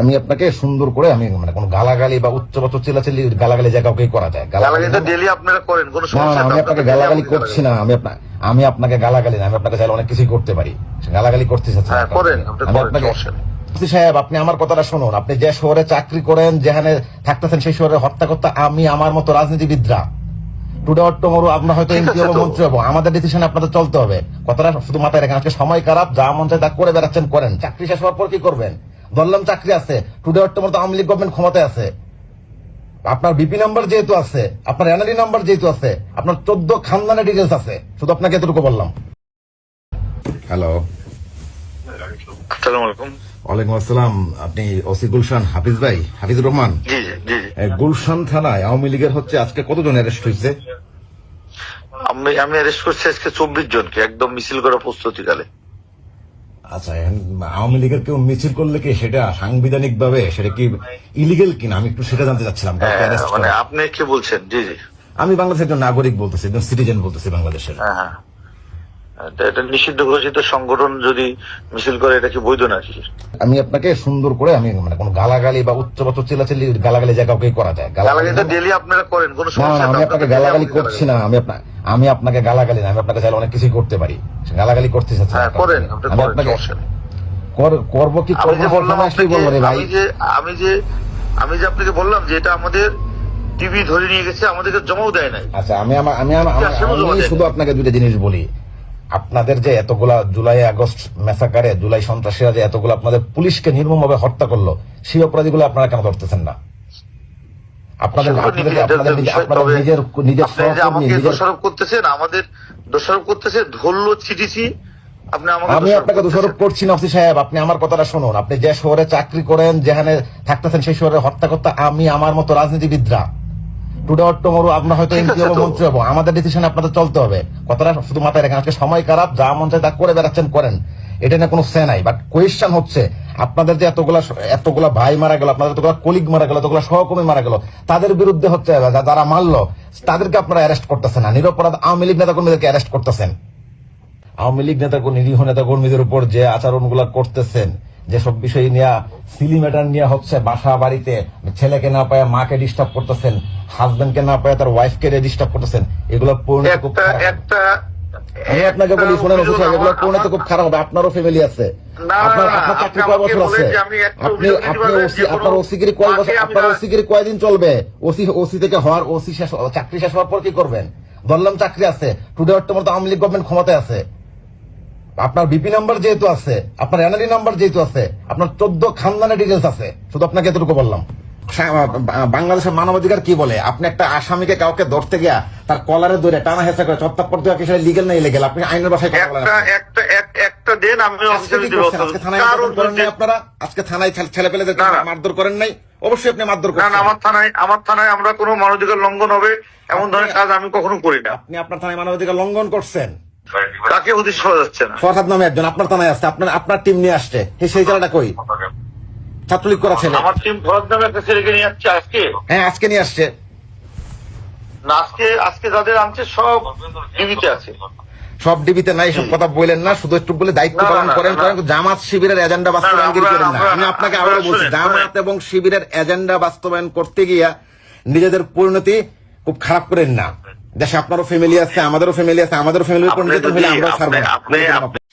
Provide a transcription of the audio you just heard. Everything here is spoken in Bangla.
আমি আপনাকে সুন্দর করে আমি মানে কোনো গালাগালি বা উচ্চ বচ্চ চিল্লাচিল্লি গালাগালি জায়গা কাউকে করা যায়। গালাগালিটা ডেলি আপনারা করেন কোনো সমস্যা না, আমি আপনাকে গালাগালি করছি না আমি আপনার আমি আপনাকে গালাগালি না আমি আপনাকে চাইলে অনেক কিছুই করতে পারি। গালাগালি করতে চাচ্ছি না হ্যাঁ, আপনাকে। করেন, আপনি আপনাকে মুফতি সাহেব আপনি আমার কথাটা শুনুন আপনি যে শহরে চাকরি করেন যেখানে থাকতেছেন সেই শহরে হত্যা করতে আমি আমার মতো রাজনীতিবিদরা। টুডে অর টুমোরো আপনার হয়তো এমপি হব মন্ত্রী হব আমাদের ডিসিশনে আপনাদের চলতে হবে। কথাটা শুধু মাথায় রাখেন আজকে সময় খারাপ যা মন চায় তা করে বেড়াচ্ছেন করেন। চাকরি শেষ হওয়ার পর কি করবেন? ধরলাম চাকরি আছে। টুডে অর টুমোরো তো আওয়ামী লীগ গভর্নমেন্ট ক্ষমতায় আছে। আপনার বিপি নাম্বার যেহেতু আছে আপনার এনআরই নাম্বার যেহেতু আছে আপনার চোদ্দ খানদানের ডিটেলস আছে। শুধু আপনাকে এতটুকু বললাম। হ্যালো ওয়ালাইকুম আসসালাম। আপনি ওসি গুলশান হাফিজ ভাই হাফিজুর রহমান? গুলশান থানায় আওয়ামী লীগের হচ্ছে আজকে কতজন অ্যারেস্ট হয়েছে? আমি আমি অ্যারেস্ট করছি আজকে চব্বিশ জনকে একদম মিছিল করা প্রস্তুতিকালে। আচ্ছা আওয়ামী লীগের কেউ মিছিল করলে কি সেটা সাংবিধানিক ভাবে সেটা কি ইলিগেল কিনা? আমি একটু সেটা জানতে চাচ্ছিলাম হ্যাঁ, মানে আপনি কি বলছেন? জি জি। আমি বাংলাদেশের একজন নাগরিক বলতেছি একজন সিটিজেন বলতেছি বাংলাদেশের। হ্যাঁ হ্যাঁ। এটা নিষিদ্ধ ঘোষিত সংগঠন যদি মিছিল করে এটা কি বৈধ নাকি আমি আপনাকে সুন্দর করে আমি মানে কোনো গালাগালি বা উচ্চ বচ্চ চিল্লাচিল্লি গালাগালি জায়গা কাউকে করা যায়। গালাগালিটা ডেলি আপনারা করেন কোনো সমস্যা না আমি আপনাকে গালাগালি করছি না আমি আপনার আমি আপনাকে গালাগালি না আমি আপনাকে চাইলে অনেক কিছুই করতে পারি। গালাগালি করতে চাচ্ছি হ্যাঁ করেন আমি আপনাকে করব কি আমি করব যে আমি যে আমি যে আমি যে আপনাকে বললাম যে এটা আমাদের টিভি ধরে নিয়ে গেছে আমাদেরকে জমাও দেয় নাই। আচ্ছা আমি আমি আচ্ছা, আমি শুধু আপনাকে দুইটা জিনিস বলি। আপনাদের যে এতগুলা জুলাই আগস্ট মেসাকারে জুলাই সন্ত্রাসীরা যে এতগুলো আপনাদের পুলিশকে নির্মমভাবে হত্যা করল সেই অপরাধীগুলো আপনারা কেন ধরতেছেন না? আপনাদের নিজের দোষারোপ করতেছেন আমাদের দোষারোপ করতেছে ধরলো চিঠিছি আমি আপনাকে দোষারোপ করছি না সাহেব আপনি আমার কথাটা শুনুন। আপনি যে শহরে চাকরি করেন যেখানে থাকতেছেন সেই শহরে হত্যা করতে আমি আমার মতো রাজনীতিবিদরা। টুডে অর টুমোরো আপনার হয়তো এমপি হব মন্ত্রী হব। আমাদের ডিসিশনে আপনাদের চলতে হবে। কথাটা শুধু মাথায় রাখেন। আজকে সময় খারাপ যা মন চায় তা করে বেড়াচ্ছেন করেন। এটা না কোনো সে নাই। বাট কোয়েশ্চেন হচ্ছে আপনাদের যে এতগুলা এতগুলা ভাই মারা গেল আপনাদের এতগুলা কলিগ মারা গেল এতগুলা সহকর্মী মারা গেল তাদের বিরুদ্ধে হচ্ছে যারা মারলো তাদেরকে আপনারা অ্যারেস্ট করতেছেন না। নিরপরাধ আওয়ামী লীগ নেতা কর্মীদেরকে অ্যারেস্ট করতেছেন। আওয়ামী লীগ নেতা নিরীহ নেতা কর্মীদের উপর যে আচরণগুলো করতেছেন যেসব বিষয় নিয়ে সিলি ম্যাটার নিয়ে হচ্ছে বাসা বাড়িতে ছেলেকে না পায় মাকে ডিস্টার্ব করতেছেন হাজবেন্ডকে না পায় তার ওয়াইফকে ডিস্টার্ব করতেছেন এগুলো পরিণতি খুব। একটা আমি আপনাকে বলি শোনেন এগুলো পরিণতি খুব খারাপ হবে আপনারও ফ্যামিলি আছে। আপনার আপনার চাকরি কয় বছর আছে? আপনি ওসি আপনার ওসিগিরি কয় বছর আপনার ওসিগিরি কয়দিন চলবে? ওসি ওসি থেকে হওয়ার ওসি শেষ চাকরি শেষ হওয়ার পর কি করবেন? ধরলাম চাকরি আছে টুডে অর টুমোরো তো আওয়ামী লীগ গভর্নমেন্ট ক্ষমতায় আছে। আপনার বিপি নাম্বার যেহেতু আছে আপনার এনআরই নাম্বার যেহেতু আছে আপনার চোদ্দ খানদানের ডিটেলস আছে শুধু আপনাকে এতটুকু বললাম। বাংলাদেশের মানবাধিকার কি বলে? আপনি একটা আসামিকে কাউকে ধরতে গিয়া তার কলারে ধরে টানা হেসা করে চত্তাপ্পর দেওয়া কি লিগেল না ইলেগেল আপনি আইনের ভাষায় কথা বলেন একটা একটা দেন আমি আজকে থানায় মারধর করেন নাই আপনারা? আজকে থানায় ছেলে পেলেদের। মারধর করেন নাই? অবশ্যই আপনি মারধর না না আমার থানায় আমার থানায় আমরা কোনো মানবাধিকার লঙ্ঘন হবে এমন ধরনের কাজ আমি কখনো করি না। আপনি আপনার থানায় মানবাধিকার লঙ্ঘন করছেন? তাকে হদিশ পাওয়া যাচ্ছে না? ফরহাদ নামে একজন আপনার থানায় আসছে আপনার আপনার টিম নিয়ে আসছে। সেই জায়গাটা কই? ছাত্রলীগ করা ছেলে। আমার টিম ফরজ নামে একটা ছেলেকে নিয়ে যাচ্ছে আজকে? হ্যাঁ আজকে নিয়ে আসছে। না আজকে আজকে যাদের আনছে সব টিভিতে আছে। সব ডিবিতে নাই সব কথা বললেন না শুধু একটু বলে দায়িত্ব পালন করেন না, করেন জামাত শিবিরের এজেন্ডা বাস্তবায়নগিরি আমরা- করেন না। আমি আপনাকে আবারও বলছি জামাত এবং শিবিরের এজেন্ডা বাস্তবায়ন করতে গিয়া নিজেদের পরিণতি খুব খারাপ করেন না। দেশে আপনারও ফ্যামিলি আছে আমাদেরও ফ্যামিলি আছে আমাদেরও ফ্যামিলি আমরা হলে ছাড়বো